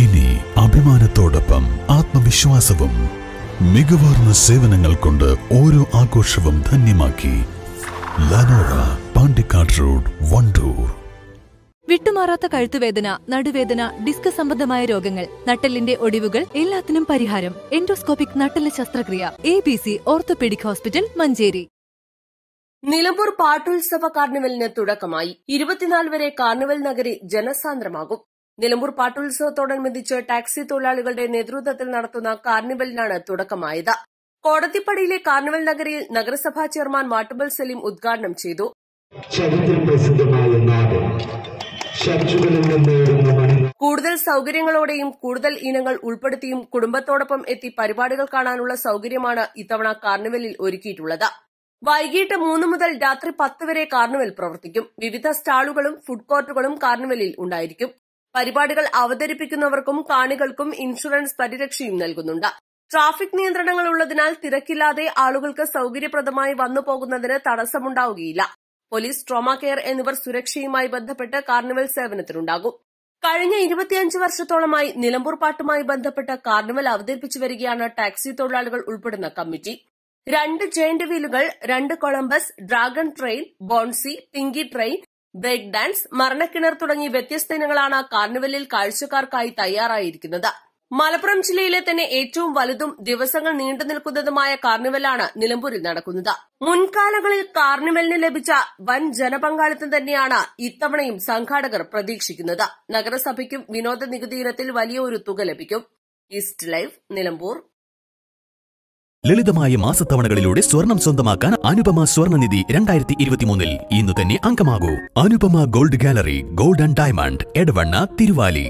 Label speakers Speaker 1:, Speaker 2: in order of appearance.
Speaker 1: ഇനി അഭിമാനത്തോടൊപ്പം ആത്മവിശ്വാസവും മികവാർന്ന സേവനങ്ങൾ കൊണ്ട് ഓരോ ആഘോഷവും ധന്യമാക്കി ലനോറ പാണ്ടിക്കാട് റോഡ് വണ്ടൂർ.
Speaker 2: വിട്ടുമാറാത്ത കഴുത്തുവേദന നടുവേദന ഡിസ്ക് സംബന്ധമായ രോഗങ്ങൾ നട്ടലിന്റെ ഒടിവുകൾ എല്ലാത്തിനും പരിഹാരം. എൻഡോസ്കോപ്പിക് നട്ടൽ ശസ്ത്രക്രിയ A B C orthopaedic hospital Manjeri.
Speaker 3: Nilambur പാട്ടുത്സവ കാർണിവലിന് തുടക്കമായി. ഇരുപത്തിനാല് വരെ കാർണിവൽ നഗരി ജനസാന്ദ്രമാകും. നിലമ്പൂർ പാട്ടുത്സവത്തോടനുബന്ധിച്ച് ടാക്സി തൊഴിലാളികളുടെ നേതൃത്വത്തിൽ നടത്തുന്ന കാർണിവലിനാണ് തുടക്കമായത്. കോടത്തിപ്പടിയിലെ കാർണിവൽ നഗരിയിൽ നഗരസഭാ ചെയർമാൻ മാട്ടുബൽ സലീം ഉദ്ഘാടനം ചെയ്തു. കൂടുതൽ സൌകര്യങ്ങളോടെയും കൂടുതൽ ഇനങ്ങൾ ഉൾപ്പെടുത്തിയും കുടുംബത്തോടൊപ്പം എത്തി പരിപാടികൾ കാണാനുള്ള സൌകര്യമാണ് ഇത്തവണ കാർണിവലിൽ ഒരുക്കിയിട്ടുള്ളത്. വൈകിട്ട് മൂന്ന് മുതൽ രാത്രി പത്ത് വരെ കാർണിവൽ പ്രവർത്തിക്കും. വിവിധ സ്റ്റാളുകളും ഫുഡ് കോർട്ടുകളും കാർണിവലിൽ ഉണ്ടായിരിക്കും. പരിപാടികൾ അവതരിപ്പിക്കുന്നവർക്കും കാണികൾക്കും ഇൻഷുറൻസ് പരിരക്ഷയും നൽകുന്നുണ്ട്. ട്രാഫിക് നിയന്ത്രണങ്ങൾ ഉള്ളതിനാൽ തിരക്കില്ലാതെ ആളുകൾക്ക് സൌകര്യപ്രദമായി വന്നു പോകുന്നതിന് തടസ്സമുണ്ടാവുകയില്ല. പോലീസ് ട്രോമ കെയർ എന്നിവർ സുരക്ഷയുമായി ബന്ധപ്പെട്ട് കാർണിവൽ സേവനത്തിനുണ്ടാകും. കഴിഞ്ഞ ഇരുപത്തിയഞ്ച് വർഷത്തോളമായി നിലമ്പൂർ പാട്ടുമായി ബന്ധപ്പെട്ട കാർണിവൽ അവതരിപ്പിച്ചു വരികയാണ് ടാക്സി തൊഴിലാളികൾ ഉൾപ്പെടുന്ന കമ്മിറ്റി. രണ്ട് ജയന്റ് വീലുകൾ രണ്ട് കൊളംബസ് ഡ്രാഗൺ ട്രെയിൻ ബോൺസി പിങ്കി ട്രെയിൻ ബ്രേക്ക് ഡാൻസ് മരണക്കിണർ തുടങ്ങി വ്യത്യസ്ത ഇനങ്ങളാണ് കാർണിവലിൽ കാഴ്ചക്കാർക്കായി തയ്യാറായിരിക്കുന്നത്. മലപ്പുറം ജില്ലയിലെ തന്നെ ഏറ്റവും വലുതും ദിവസങ്ങൾ നീണ്ടു നിൽക്കുന്നതുമായ കാർണിവലാണ് നിലമ്പൂരിൽ നടക്കുന്നത്. മുൻകാലങ്ങളിൽ കാർണിവലിന് ലഭിച്ച വൻ ജനപങ്കാളിത്തം തന്നെയാണ് ഇത്തവണയും സംഘാടകർ പ്രതീക്ഷിക്കുന്നത്. നഗരസഭയ്ക്കും വിനോദ നികുതി ഇനത്തിൽ വലിയ ഒരു തുക ലഭിക്കും. East live Nilambur.
Speaker 4: ലളിതമായ മാസത്തവണകളിലൂടെ സ്വർണം സ്വന്തമാക്കാൻ അനുപമ സ്വർണനിധി രണ്ടായിരത്തി ഇരുപത്തിമൂന്നിൽ ഇന്ന് തന്നെ അംഗമാകൂ. Anupama gold gallery gold and diamond Edavanna Thiruvali.